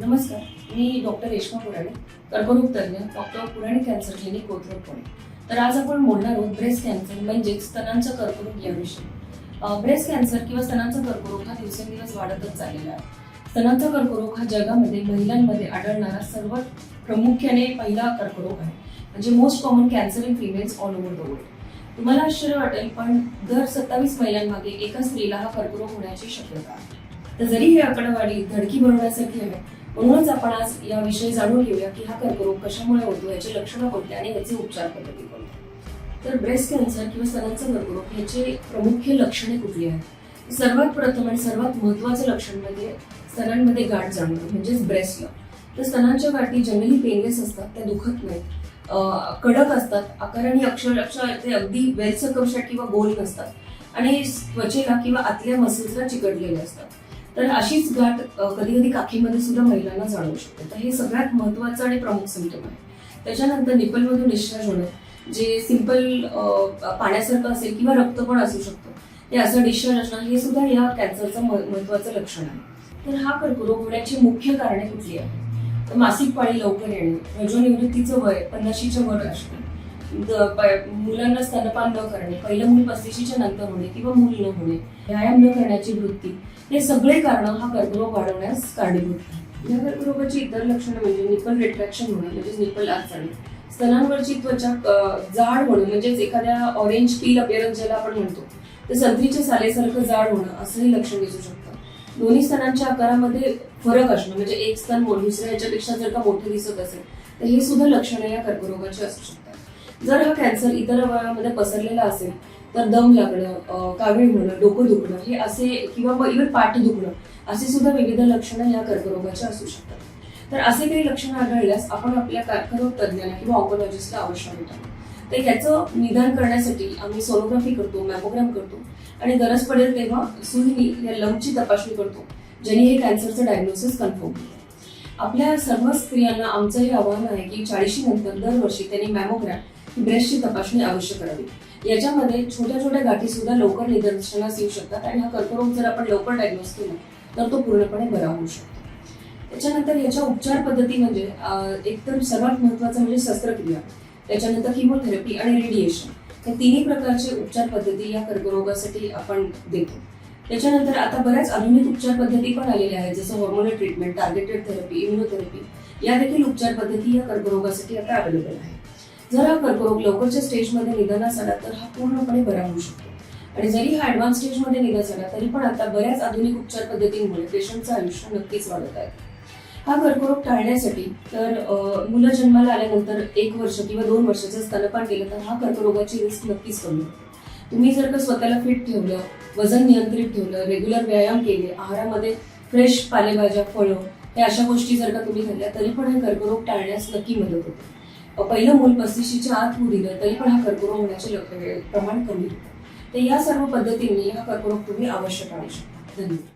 नमस्कार मी डॉक्टर रेश्मा पुराणे कर्करोग तज्ज्ञ डॉक्टर पुराणे कॅन्सर क्लिनिक कोथरूड पुणे. तर आज आपण बोलणार आहोत ब्रेस्ट कॅन्सर म्हणजेच स्तनांचा कर्करोग याविषयी ब्रेस्ट कॅन्सर किंवा स्तनांचा कर्करोग हा दिवसेंदिवस वाढतच चाललेला आहे. स्तनांचा कर्करोग हा जगामध्ये महिलांमध्ये आढळणारा सर्वात प्रामुख्याने पहिला कर्करोग आहे. म्हणजे most common cancer in females all over the world तुम्हाला आश्चर्य वाटेल पण दर सत्तावीस महिलांमागे एका स्त्रीला हा कर्करोग होण्याची शक्यता आहे. तर जरी ही आकडेवारी धडकी भरवण्यासारखी आहे म्हणूनच आपण आज याविषयी जाणून घेऊया की हा कर्करोग कशामुळे होतो याची लक्षणं कोणती आणि याचे उपचार पद्धती कोणत्या तर ब्रेस्ट कॅन्सर किंवा स्तनांचा कर्करोग याचे प्रमुख लक्षणे कुठली आहेत? सर्वात प्रथम आणि सर्वात महत्वाचं लक्षण म्हणजे स्तनांमध्ये गाठ जाणवणं म्हणजेच ब्रेस्टला तर स्तनांच्या गाठी जनरली पेनलेस असतात त्या दुखत नाहीत. कडक असतात आकाराने अक्षरशः ते अगदी वेल किंवा गोल नसतात. आणि त्वचेला किंवा आतल्या मसल्सला चिकटलेले असतात. तर अशीच गाठ कधी कधी काखीमध्ये सुद्धा महिलांना जाणवू शकते. तर हे सगळ्यात महत्वाचं आणि प्रमुख सिमटम आहे. त्याच्यानंतर निपलमधून डिस्चार्ज होणं जे सिंपल पाण्यासारखं असेल किंवा रक्त पण असू शकतं. ते असं डिस्चार्ज असणं हे सुद्धा या कॅन्सरचं म- महत्वाचं लक्षण आहे. तर हा कर्करोग होण्याची मुख्य कारणे कुठली आहेत? तर मासिक पाळी लवकर येणे रजोनिवृत्तीचं वय पन्नाशीच्या वर असणं. मुलांना स्तनपान न करणे पहिलं मूल पस्तीशीच्या नंतर होणे किंवा मूल न होणे व्यायाम न करण्याची वृत्ती हे सगळे कारण हा कर्करोग वाढवण्यास कारणीभूत आहे या कर्करोगाची इतर लक्षणं म्हणजे निपल रिट्रॅक्शन होणं म्हणजे निपल अडचणी स्तनांवरची त्वचा जाड होणं म्हणजेच एखाद्या ऑरेंज पील अपिअरन्स ज्याला आपण म्हणतो तर संत्रीच्या सालेसारखं जाड होणं असंही लक्षण दिसू शकतं. दोन्ही स्तनांच्या आकारामध्ये फरक असणं म्हणजे एक स्तन दुसऱ्या याच्यापेक्षा जर का मोठं दिसत असेल तर हे सुद्धा लक्षणं या कर्करोगाची असू शकतात. जर हा कॅन्सर इतर अवयवामध्ये पसरलेला असेल तर दम लागणं कावीळ होणं डोकं दुखणं हे असे किंवा इव्हन पाठ दुखणं असे सुद्धा विविध लक्षणं या कर्करोगाची असू शकतात. तर असे काही लक्षणं आढळल्यास आपण आपल्या कर्करोग तज्ज्ञाला किंवा ऑन्कोलॉजिस्टला अवश्य होतो तर ह्याचं निदान करण्यासाठी आम्ही सोनोग्राफी करतो मॅमोग्राम करतो आणि गरज पडेल तेव्हा सुईनी या लंगची तपासणी करतो ज्याने हे कॅन्सरचं डायग्नोसिस कन्फर्म होतं आपल्या सर्व स्त्रियांना आमचं हे आव्हान आहे की चाळीशी नंतर दरवर्षी त्यांनी मॅमोग्राम ही ब्रेस्टची तपासणी अवश्य करावी. याच्यामध्ये छोट्या छोट्या गाठी सुद्धा लवकर निदर्शनास येऊ शकतात आणि हा कर्करोग जर आपण लवकर डायग्नोस केला तर तो पूर्णपणे बरा होऊ शकतो. त्याच्यानंतर याच्या उपचार पद्धती म्हणजे एकतर सर्वात महत्वाचं म्हणजे शस्त्रक्रिया त्याच्यानंतर किमोथेरपी आणि रेडिएशन या तिन्ही प्रकारचे उपचार पद्धती या कर्करोगासाठी आपण देतो. त्याच्यानंतर आता बऱ्याच आधुनिक उपचार पद्धती पण आलेल्या आहेत जसं hormonal treatment targeted therapy immunotherapy या देखील उपचार पद्धती या कर्करोगासाठी आता अवेलेबल आहे जर हा कर्करोग लवकरच्या स्टेजमध्ये निदानास असला तर हा पूर्णपणे बरा होऊ शकतो. आणि जरी हा ऍडव्हान्स स्टेजमध्ये निदान झाला तरी पण आता बऱ्याच आधुनिक उपचार पद्धतींमुळे पेशंटचं आयुष्य नक्कीच वाढत आहे. हा कर्करोग टाळण्यासाठी तर मुलं जन्माला आल्यानंतर एक वर्ष किंवा दोन वर्षाचं स्तनपान केलं तर हा कर्करोगाची रिस्क नक्कीच कमी होते. तुम्ही जर का स्वतःला फिट ठेवलं वजन नियंत्रित ठेवलं रेग्युलर व्यायाम केले आहारामध्ये फ्रेश पालेभाज्या फळं या अशा गोष्टी जर का तुम्ही खाल्ल्या तरी पण हे कर्करोग टाळण्यास नक्की मदत होते. पहिलं मूल पस्तीशीच्या आत होऊ दिलं तरी पण हा कर्करोग होण्याचे लक- प्रमाण कमी होतं. तर या सर्व पद्धतींनी हा कर्करोग तुम्ही आवश्यक आणू शकता धन्यवाद.